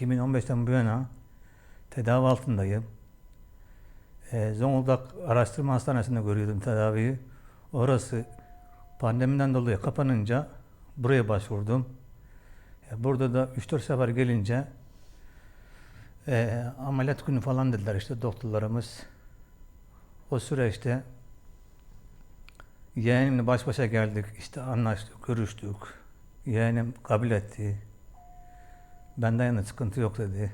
2015'ten bu yana tedavi altındayım. Ee, Zonguldak Araştırma Hastanesi'nde görüyordum tedaviyi. Orası pandemiden dolayı kapanınca buraya başvurdum. E, Burada da 3-4 sefer gelince e, ameliyat günü falan dediler işte doktorlarımız. O süreçte yeğenimle baş başa geldik. işte anlaştık, görüştük. Yeğenim kabul etti. Benden yana sıkıntı yok dedi.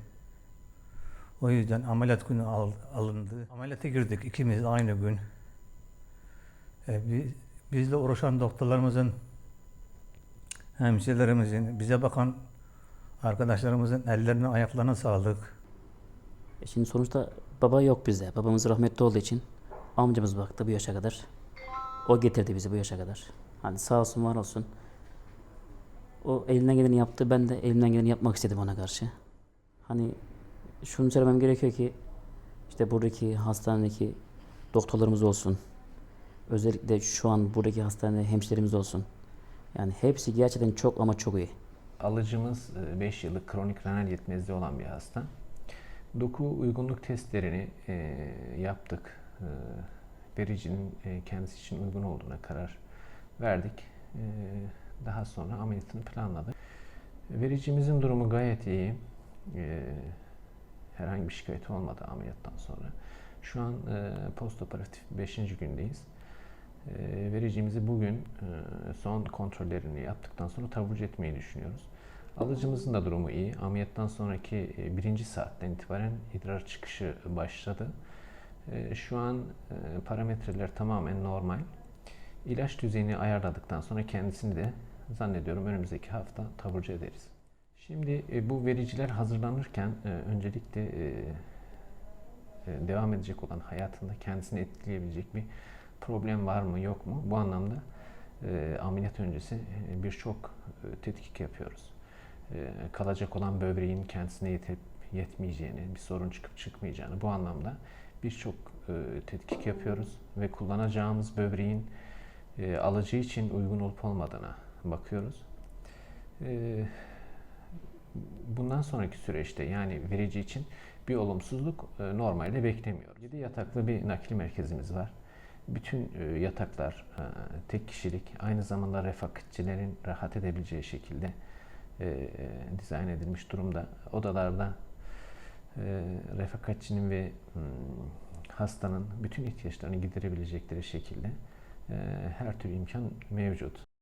O yüzden ameliyat günü al- alındı. Ameliyata girdik ikimiz aynı gün. E, bi- bizle uğraşan doktorlarımızın, hemşirelerimizin, bize bakan arkadaşlarımızın ellerine ayaklarına sağlık. E Şimdi sonuçta baba yok bizde. Babamız rahmetli olduğu için amcamız baktı bu yaşa kadar. O getirdi bizi bu yaşa kadar. Hani sağ olsun var olsun. O elinden geleni yaptı. Ben de elimden geleni yapmak istedim ona karşı. Hani şunu söylemem gerekiyor ki işte buradaki hastanedeki doktorlarımız olsun. Özellikle şu an buradaki hastanede hemşirelerimiz olsun. Yani hepsi gerçekten çok ama çok iyi. Alıcımız 5 yıllık kronik renal yetmezliği olan bir hasta. Doku uygunluk testlerini e, yaptık. E, vericinin e, kendisi için uygun olduğuna karar verdik. E, daha sonra ameliyatını planladık. Vericimizin durumu gayet iyi. E, herhangi bir şikayet olmadı ameliyattan sonra. Şu an e, postoperatif 5. gündeyiz. E, vericimizi bugün e, son kontrollerini yaptıktan sonra taburcu etmeyi düşünüyoruz. Alıcımızın da durumu iyi. Ameliyattan sonraki e, birinci saatten itibaren idrar çıkışı başladı. Şu an parametreler tamamen normal. İlaç düzeyini ayarladıktan sonra kendisini de zannediyorum önümüzdeki hafta taburcu ederiz. Şimdi e, bu vericiler hazırlanırken e, öncelikle e, devam edecek olan hayatında kendisini etkileyebilecek bir problem var mı yok mu? Bu anlamda ameliyat öncesi birçok tetkik yapıyoruz. Kalacak olan böbreğin kendisine yetip yetmeyeceğini, bir sorun çıkıp çıkmayacağını bu anlamda birçok tetkik yapıyoruz ve kullanacağımız böbreğin e, alıcı için uygun olup olmadığına bakıyoruz. E, bundan sonraki süreçte yani verici için bir olumsuzluk e, normalde beklemiyoruz. 7 yataklı bir nakil merkezimiz var. Bütün e, yataklar e, tek kişilik, aynı zamanda refakatçilerin rahat edebileceği şekilde e, dizayn edilmiş durumda. Odalarda e, refakatçinin ve hmm, hastanın bütün ihtiyaçlarını giderebilecekleri şekilde e, her türlü imkan mevcut.